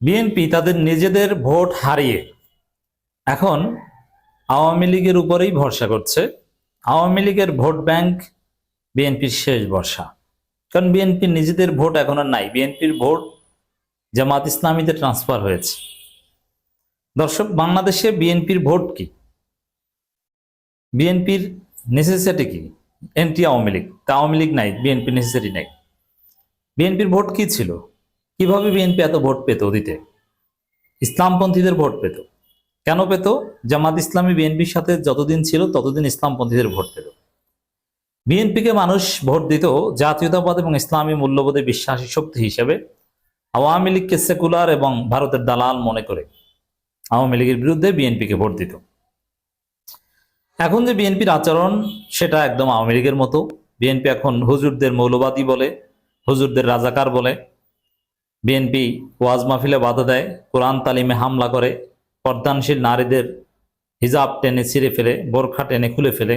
BNP তাদের নিজেদের vote হারিয়ে এখন আওয়ামী লীগের উপরেই ভরসা করছে। আওয়ামী লীগের ভোট ব্যাংক বিএনপির শেষ ভরসা। কারণ বিএনপির নিজেদের ভোট এখন আর নাই। বিএনপির ভোট জামাত ইসলামীতে ট্রান্সফার হয়েছে। দর্শক, বাংলাদেশে বিএনপির ভোট কি? বিএনপির নেসেসিটি কি? Anti Awami League. তা আওয়ামী লীগ নাই, বিএনপির নেসেসিটি নাই। বিএনপির ভোট কি ছিল? কীভাবে বিএনপি এত ভোট পেত অতীতে? ইসলামপন্থীদের ভোট পেত। কেন পেত? জামাত ইসলামী বিএনপির সাথে যতদিন ছিল ততদিন ইসলামপন্থীদের ভোট পেত। বিএনপিকে মানুষ ভোট দিত জাতীয়তাবাদ এবং ইসলামী মূল্যবোধে বিশ্বাসী শক্তি হিসেবে। আওয়ামী লীগকে সেকুলার এবং ভারতের দালাল মনে করে। আওয়ামী লীগের বিরুদ্ধে বিএনপিকে ভোট দিত। এখন যে বিএনপির আচরণ, সেটা একদম আওয়ামী লীগের মতো। বিএনপি এখন হুজুরদের মৌলবাদী বলে, হুজুরদের রাজাকার বলে। বিএনপি ওয়াজ মাহফিলে বাধা দেয়, কোরআন তালিমে হামলা করে, পর্দানশীল নারীদের হিজাব টেনে ছিঁড়ে ফেলে, বোরখা টেনে খুলে ফেলে।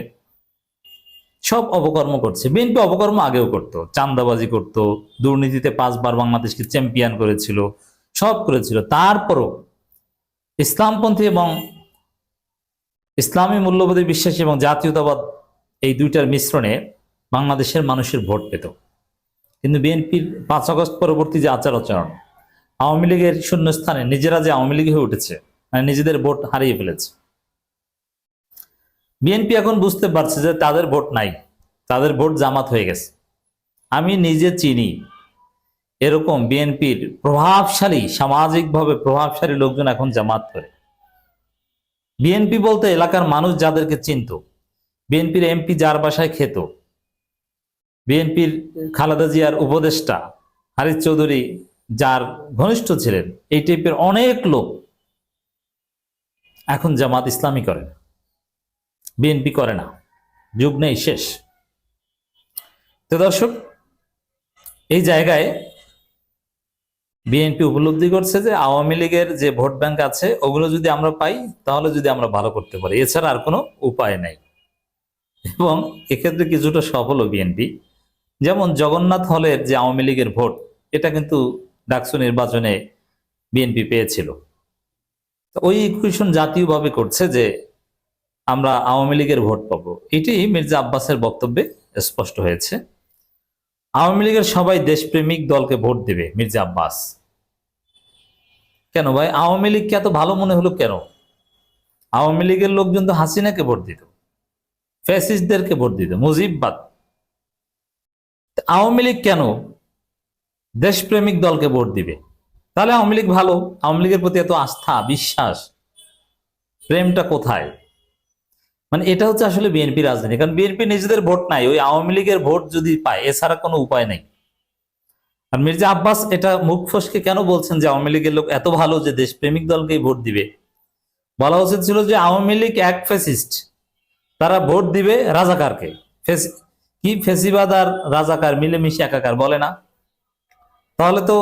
সব অপকর্ম করছে। বিএনপি অপকর্ম আগেও করত। চান্দাবাজি করত, দুর্নীতিতে পাঁচবার বাংলাদেশকে চ্যাম্পিয়ন করেছিল, সব করেছিল। তারপরও ইসলামপন্থী এবং ইসলামী মূল্যবোধে বিশ্বাসী এবং জাতীয়তাবাদ এই দুইটার মিশ্রণে বাংলাদেশের মানুষের ভোট পেত। কিন্তু বিএনপির পাঁচ আগস্ট পরবর্তী যে আচার আচরণ, আওয়ামী লীগের শূন্যস্থানে নিজেরা যে আওয়ামী লীগ হয়ে উঠেছে মানে নিজেদের ভোট হারিয়ে ফেলেছে। বিএনপি এখন বুঝতে পারছে যে তাদের ভোট নাই, তাদের ভোট জামাত হয়ে গেছে। আমি নিজে চিনি, এরকম বিএনপির প্রভাবশালী, সামাজিকভাবে প্রভাবশালী লোকজন এখন জামাত করে বিএনপি বলতে এলাকার মানুষ যাদেরকে চিনত, বিএনপির এমপি যার বাসায় খেত বিএনপির খালেদা জিয়ার উপদেষ্টা হারিস চৌধুরী, যার ঘনিষ্ঠ ছিলেন, এই টাইপের অনেক লোক এখন জামাত ইসলামী করে না। বিএনপি করে না। যুগ নেই, শেষ। তো দর্শক, এই জায়গায় বিএনপি উপলব্ধি করছে যে আওয়ামী লীগের যে ভোট ব্যাংক আছে, ওগুলো যদি আমরা পাই, তাহলে যদি আমরা ভালো করতে পারি। এছাড়া আর কোনো উপায় নাই। এবং এক্ষেত্রে কিছুটা সফলও বিএনপি। যেমন জগন্নাথ হলের যে আওয়ামী লীগের ভোট, এটা কিন্তু ডাকসু নির্বাচনে বিএনপি পেয়েছিল। ওই ইকুয়েশন জাতীয়ভাবে করছে যে আমরা আওয়ামী লীগের ভোট পাবো। এটি মির্জা আব্বাসের বক্তব্যে স্পষ্ট হয়েছে। আওয়ামী লীগের সবাই দেশপ্রেমিক দলকে ভোট দেবে, মির্জা আব্বাস। কেন ভাই? আওয়ামী লীগকে এত ভালো মনে হলো কেন? আওয়ামী লীগের লোকজন তো হাসিনাকে ভোট দিত, ফ্যাসিস্টদেরকে ভোট দিত, মুজিববাদ। আওয়ামী লীগ কেন দেশপ্রেমিক দলকে ভোট দিবে? তাহলে আওয়ামী লীগ ভালো। আওয়ামী লীগের প্রতি এত আস্থা, বিশ্বাস, প্রেমটা কোথায়? মানে এটা হচ্ছে আসলে বিএনপি রাজনীতি। কারণ বিএনপি নিজেদের ভোট নাই। ওই আওয়ামী লীগের ভোট যদি পায়, এছাড়া কোনো উপায় নেই। আর মির্জা আব্বাস এটা মুখ ফসকে কেন বলছেন যে আওয়ামী লীগের লোক এত ভালো যে দেশপ্রেমিক দলকেই ভোট দিবে? বলা উচিত ছিল যে আওয়ামী লীগ এক ফেসিস্ট তারা ভোট দিবে রাজাকারকে। ফেস- কি ফেসিবাদ আর রাজাকার, মিলেমিশে একাকার বলে না? তাহলে তো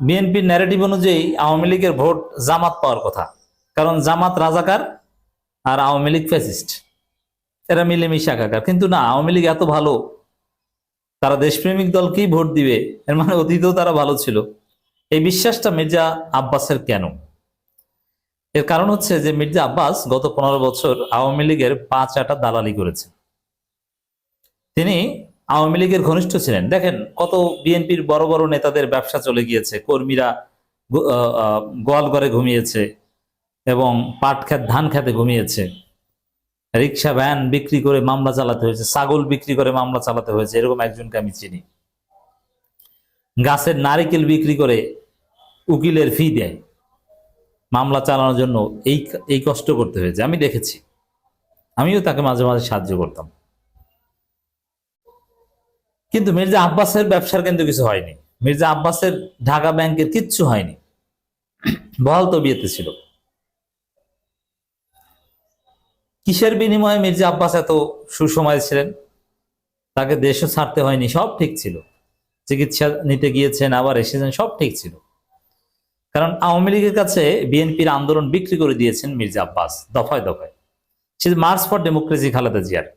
বিএনপির ন্যারেটিভ অনুযায়ী আওয়ামী লীগের ভোট জামাত পাওয়ার কথা। কারণ জামাত রাজাকার আর আওয়ামী লীগ ফ্যাসিস্ট এরা মিলেমিশে একাকার। কিন্তু না, আওয়ামী লীগ এত ভালো, তারা দেশপ্রেমিক দলকেই ভোট দিবে? এর মানে অতীতেও তারা ভালো ছিল। এই বিশ্বাসটা মির্জা আব্বাসের কেন? এর কারণ হচ্ছে যে মির্জা আব্বাস গত পনেরো বছর আওয়ামী লীগের পাঁচ আটা দালালি করেছে। তিনি আওয়ামী লীগের ঘনিষ্ঠ ছিলেন। দেখেন কত বিএনপির বড় বড় নেতাদের ব্যবসা চলে গিয়েছে, কর্মীরা গোয়াল ঘরে ঘুমিয়েছে এবং পাট খেত, ধান খেতে ঘুমিয়েছে। রিক্সা, ভ্যান বিক্রি করে মামলা চালাতে হয়েছে, ছাগল বিক্রি করে মামলা চালাতে হয়েছে, এরকম একজনকে আমি চিনি। গাছের নারিকেল বিক্রি করে উকিলের ফি দেয়। মামলা চালানোর জন্য এই এই কষ্ট করতে হয়েছে, আমি দেখেছি। আমিও তাকে মাঝে মাঝে সাহায্য করতাম। কিন্তু মির্জা আব্বাসের ব্যবসার কিন্তু কিছু হয়নি। মির্জা আব্বাসের ঢাকা ব্যাংকের কিচ্ছু হয়নি। বহাল তো বিয়েতে ছিল। কিসের বিনিময়ে মির্জা আব্বাস এত সুসময় ছিলেন? তাকে দেশও ছাড়তে হয়নি, সব ঠিক ছিল। চিকিৎসা নিতে গিয়েছেন, আবার এসেছেন, সব ঠিক ছিল। কারণ আওয়ামী লীগের কাছে বিএনপির আন্দোলন বিক্রি করে দিয়েছেন মির্জা আব্বাস, দফায় দফায়। সে মার্চ ফর ডেমোক্রেসি খালেদা জিয়ার।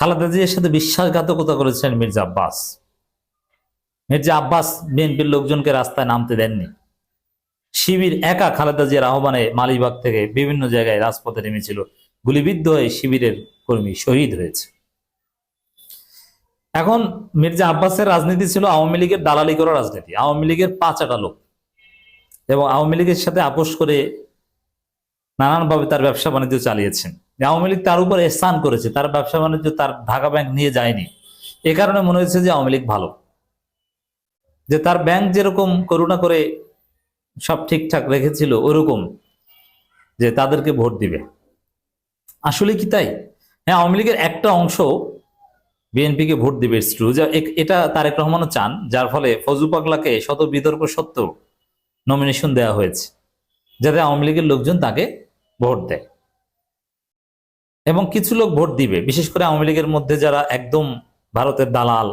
খালেদা জিয়ার সাথে বিশ্বাসঘাতকতা করেছেন মির্জা আব্বাস। মির্জা আব্বাস বিএনপির লোকজনকে রাস্তায় নামতে দেননি। শিবির একা খালেদা জিয়ার আহ্বানে মালিবাগ থেকে বিভিন্ন জায়গায় রাজপথে নেমেছিল। গুলিবিদ্ধ হয়ে শিবিরের কর্মী শহীদ হয়েছে। এখন মির্জা আব্বাসের রাজনীতি ছিল আওয়ামী লীগের দালালি করা রাজনীতি। আওয়ামী লীগের পাঁচাটা লোক এবং আওয়ামী লীগের সাথে আপোষ করে নানানভাবে তার ব্যবসা বাণিজ্য চালিয়েছেন। আওয়ামী লীগ তার উপর স্থান করেছে, তার ব্যবসা বাণিজ্য তার ঢাকা ব্যাংক নিয়ে যায়নি। এ কারণে মনে হয়েছে যে আওয়ামী লীগ ভালো। যে তার ব্যাংক যেরকম করুণা করে সব ঠিকঠাক রেখেছিল, ওরকম যে তাদেরকে ভোট দিবে। আসলে কি তাই? হ্যাঁ আওয়ামী লীগের একটা অংশ বিএনপিকে ভোট দিবে ট্রু এটা তারেক রহমানও চান, যার ফলে ফজু পাগলাকে শত বিতর্ক সত্ত্বেও নমিনেশন দেওয়া হয়েছে, যাতে আওয়ামী লীগের লোকজন তাকে ভোট দেয়। এবং কিছু লোক ভোট দিবে বিশেষ করে আওয়ামী লীগের মধ্যে যারা একদম ভারতের দালাল